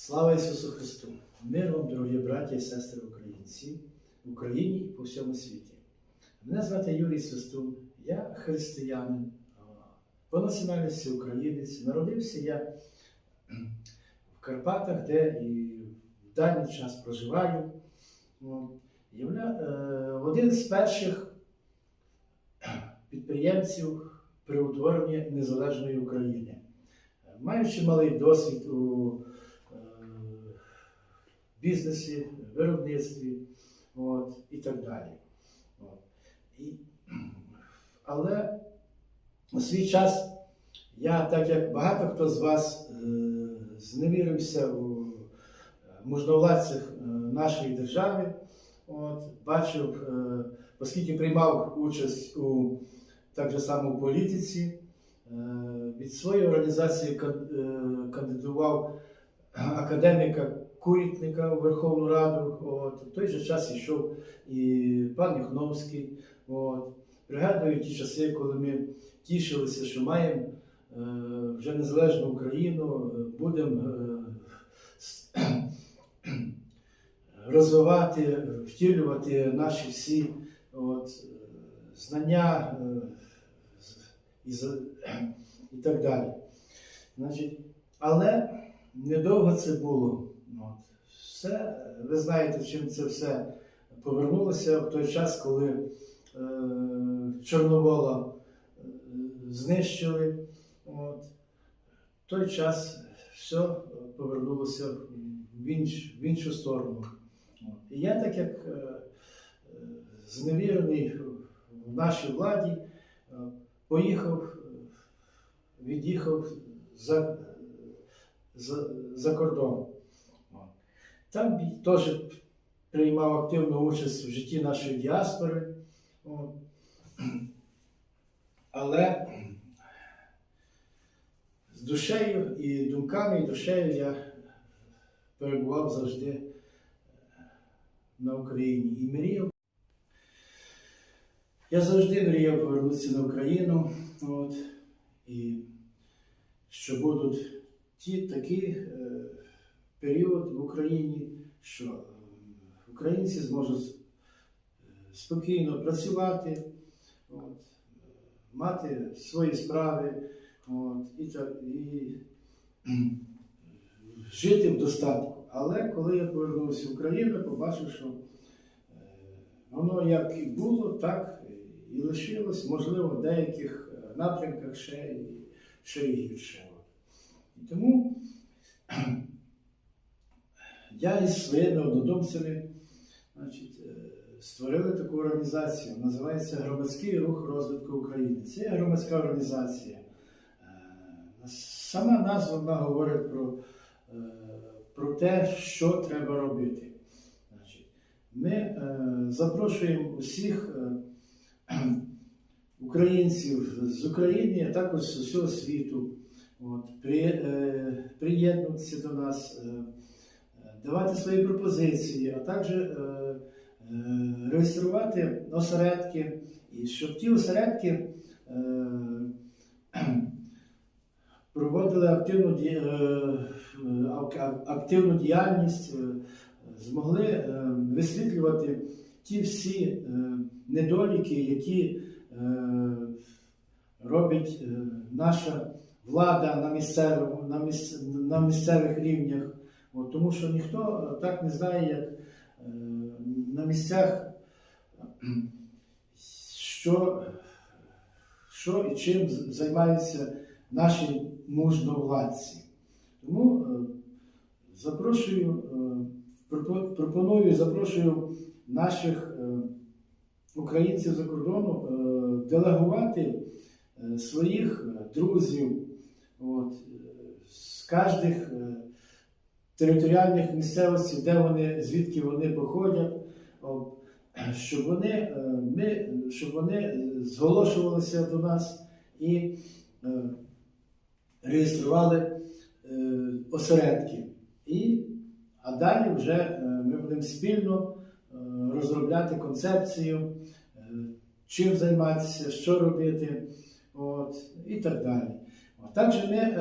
Слава Ісусу Христу! Мир вам, дорогі браті і сестри українці в Україні і по всьому світі. Мене звати Юрій Свистун, я християнин, по національності українець. Народився я в Карпатах, де і в даний час проживаю. Явля... е, Один з перших підприємців при утворенні незалежної України. Маючи малий досвід у бізнесі, виробництві от, і так далі. От. І, але у свій час я, так як багато хто з вас, е, зневірився у е, можновладцях е, нашої держави, от, бачив, е, оскільки приймав участь у так же само у політиці, е, від своєї організації е, кандидував академіка Курітника у Верховну Раду. От. В той же час йшов і пан Юхновський. От. Пригадую ті часи, коли ми тішилися, що маємо е, вже незалежну Україну, е, будемо е, розвивати, втілювати наші всі от, знання е, і, і так далі. Значить, але недовго це було. От. Все, ви знаєте, чим це все повернулося в той час, коли е, Чорновола е, знищили. От. В той час все повернулося в, інш, в іншу сторону. От. І я, так як е, зневірений в нашій владі, е, поїхав, від'їхав за, за, за кордон. Там теж приймав активну участь в житті нашої діаспори. Але з душею і думками, і душею я перебував завжди е, на Україні і мріяв. Я завжди мріяв повернутися на Україну, от, і що будуть ті такі е, період в Україні, що е, українці зможуть е, спокійно працювати, от, е, мати свої справи, от, і, і жити в достатку. Але коли я повернувся в Україну, побачив, що е, воно як і було, так і лишилось, можливо, в деяких е, напрямках ще ще і гірше. І тому я із своїми однодумцями значить, е, створили таку організацію, називається Громадський рух розвитку України. Це громадська організація. Е, Сама назва вона говорить про, е, про те, що треба робити. Ми запрошуємо усіх українців з України, а також з усього світу, от, при, до нас, давати свої пропозиції, а також е, е, реєструвати осередки, і щоб ті осередки е, проводили активну, активну діяльність, змогли висвітлювати ті всі недоліки, які робить наша влада на, місцевому, на, місц, на місцевих рівнях. От, тому що ніхто е, так не знає, як е, на місцях, що, що і чим займаються наші мужновладці. Тому е, запрошую, е, пропоную, запрошую наших е, українців за кордону е, делегувати е, своїх е, друзів от, е, з кожних територіальних місцевостей, де вони, звідки вони походять, щоб вони, е, ми, щоб вони зголошувалися до нас і е, реєстрували е, осередки. І, а далі вже ми будемо спільно розробляти концепцію, чим займатися, що робити, от, і так далі. Також ми,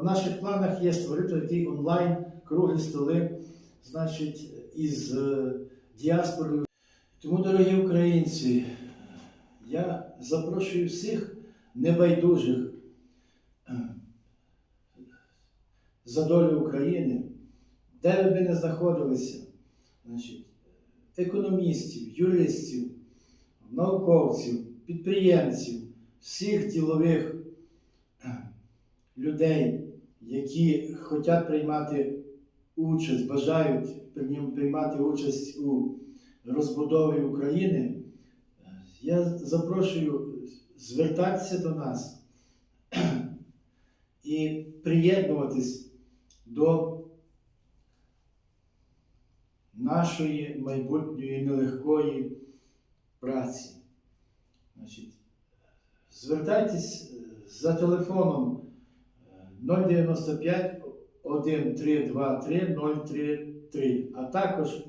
в наших планах є створити такі онлайн круглі столи, значить, із е, діаспорою. Тому, дорогі українці, я запрошую всіх небайдужих е, за долю України, де ви не знаходилися, значить, економістів, юристів, науковців, підприємців, всіх ділових е, людей, які хочуть приймати участь, бажають прийм- приймати участь у розбудові України, е, я запрошую звертатися до нас і приєднуватись до нашої майбутньої нелегкої праці. Значить, звертайтесь е, за телефоном е, 095 1323 033, а також е,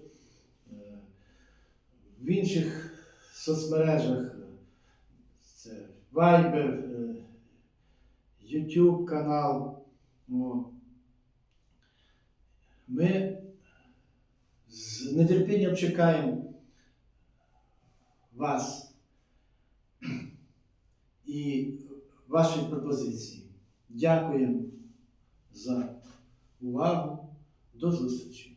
в інших соцмережах е, це Viber, е, YouTube канал. Ми з нетерпінням чекаємо вас і ваші пропозиції. Дякуємо за o lago dos justos.